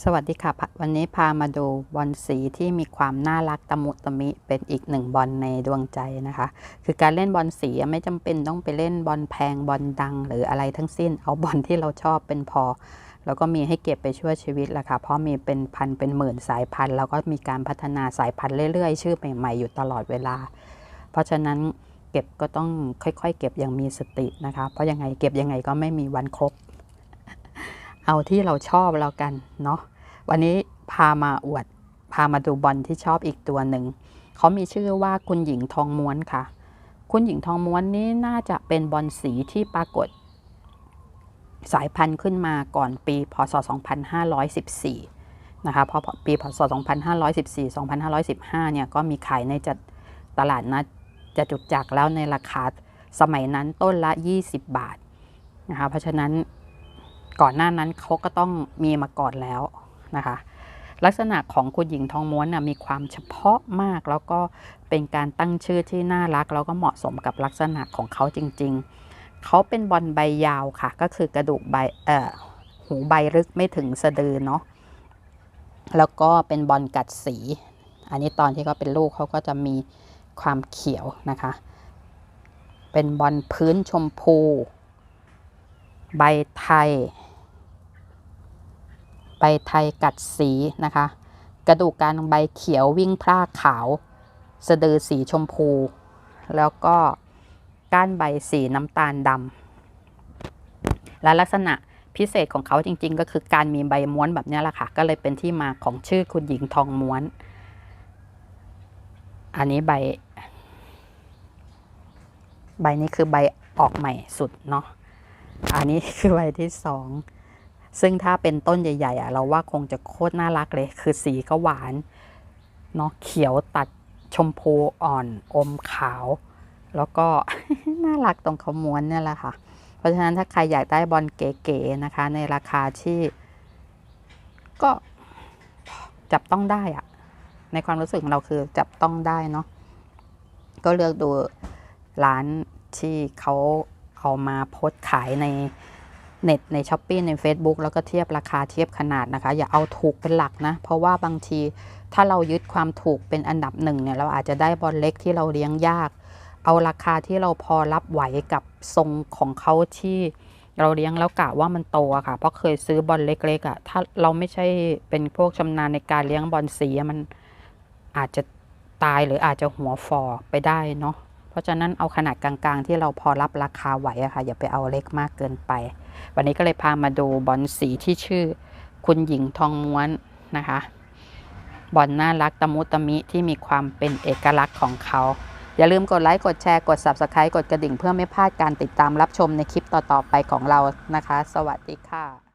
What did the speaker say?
สวัสดีค่ะ วันนี้พามาดูบอลสีที่มีความน่ารักตะมุตะมิเป็นอีกหนึ่งบอลในดวงใจนะคะ คือการเล่นบอลสีไม่จำเป็นต้องไปเล่นบอลแพงบอลดัง หรืออะไรทั้งสิ้น เอาบอลที่เราชอบเป็นพอ แล้วก็มีให้เก็บไปช่วยชีวิตแหละค่ะ เพราะมีเป็นพันเป็นหมื่นสายพันธุ์แล้วก็มีการพัฒนาสายพันธุ์เรื่อยๆ ชื่อใหม่ๆอยู่ตลอดเวลา เพราะฉะนั้นเก็บก็ต้องค่อยๆ เก็บอย่างมีสตินะคะ เพราะยังไงเก็บยังไงก็ไม่มีวันครบ เอาที่เราชอบแล้วกันเนาะวันนี้พามาอวด พามาดูบอลที่ชอบอีกตัวหนึ่งเขามีชื่อว่าคุณหญิงทองม้วนค่ะ คุณหญิงทองม้วนนี้น่าจะเป็นบอลสีที่ปรากฏ สายพันธุ์ขึ้นมาก่อนปีพศ 2514 นะคะเพราะปีพศ 2514 2515 เนี่ยก็มีขายในจัดตลาดนัดจตุจักรแล้วในราคาสมัยนั้นต้นละ 20 บาทนะคะเพราะฉะนั้น ก่อนหน้านั้นเขาก็ต้องมีมาก่อนแล้วนะคะ ลักษณะของคุณหญิงทองม้วนนะมีความเฉพาะมากแล้วก็เป็นการตั้งชื่อที่น่ารักแล้วก็เหมาะสมกับลักษณะของเขาจริง ๆ เขาเป็นบอลใบยาวค่ะ ก็คือกระดูกใบเอ่อหูใบลึกไม่ถึงสะดือเนาะแล้วก็เป็นบอลกัดสี อันนี้ตอนที่เขาเป็นลูกเขาก็จะมีความเขียวนะคะ เป็นบอลพื้นชมพู ใบไทย ใบไทยกัดสีนะคะ กระดูกการใบเขียววิ่งพร่าขาว สะดือสีชมพู แล้วก็ก้านใบสีน้ำตาลดำและลักษณะพิเศษของเขาจริง ๆ ก็คือการมีใบม้วนแบบนี้แหละค่ะ ก็เลยเป็นที่มาของชื่อคุณหญิงทองม้วน อันนี้ใบ ใบนี้คือใบออกใหม่สุดเนาะอันนี้คือใบที่สอง ซึ่งถ้าเป็นต้นใหญ่ๆอะเราว่าคงจะโคตรน่ารักเลย คือสีก็หวานเนาะเขียวตัดชมพูอ่อนอมขาว แล้วก็น่ารักตรงขมวนเนี่ยแหละค่ะ เพราะฉะนั้นถ้าใครอยากได้บอลเก๋ๆนะคะ ในราคาที่ ก็จับต้องได้อะในความรู้สึกของเราคือจับต้องได้เนาะก็เลือกดูร้านที่เขาเอามาโพสขายใน เน็ตในช้อปปีใน Facebook แล้วก็เทียบราคาเทียบขนาดนะคะ อย่าเอาถูกเป็นหลักนะ เพราะว่าบางทีถ้าเรายึดความถูกเป็นอันดับหนึ่งเนี่ยเราอาจจะได้บอลเล็กที่เราเลี้ยงยาก เอาราคาที่เราพอรับไหวกับทรงของเขาที่เราเลี้ยงแล้วกะว่ามันโตอะค่ะ เพราะเคยซื้อบอลเล็กๆอะถ้าเราไม่ใช่เป็นพวกชำนาญในการเลี้ยงบอลสีมันอาจจะตายหรืออาจจะหัวฟอไปได้เนาะ เพราะฉะนั้นเอาขนาดกลางๆ ที่เราพอรับราคาไหวอะค่ะอย่าไปเอาเล็กมากเกินไป วันนี้ก็เลยพามาดูบอลสีที่ชื่อ คุณหญิงทองม้วนนะคะบอลน่ารักตะมุตะมิที่มีความเป็นเอกลักษณ์ของเขา อย่าลืมกดไลค์กดแชร์กด Subscribe กดกระดิ่งเพื่อไม่พลาดการติดตามรับชมในคลิปต่อๆไปของเรานะคะ สวัสดีค่ะ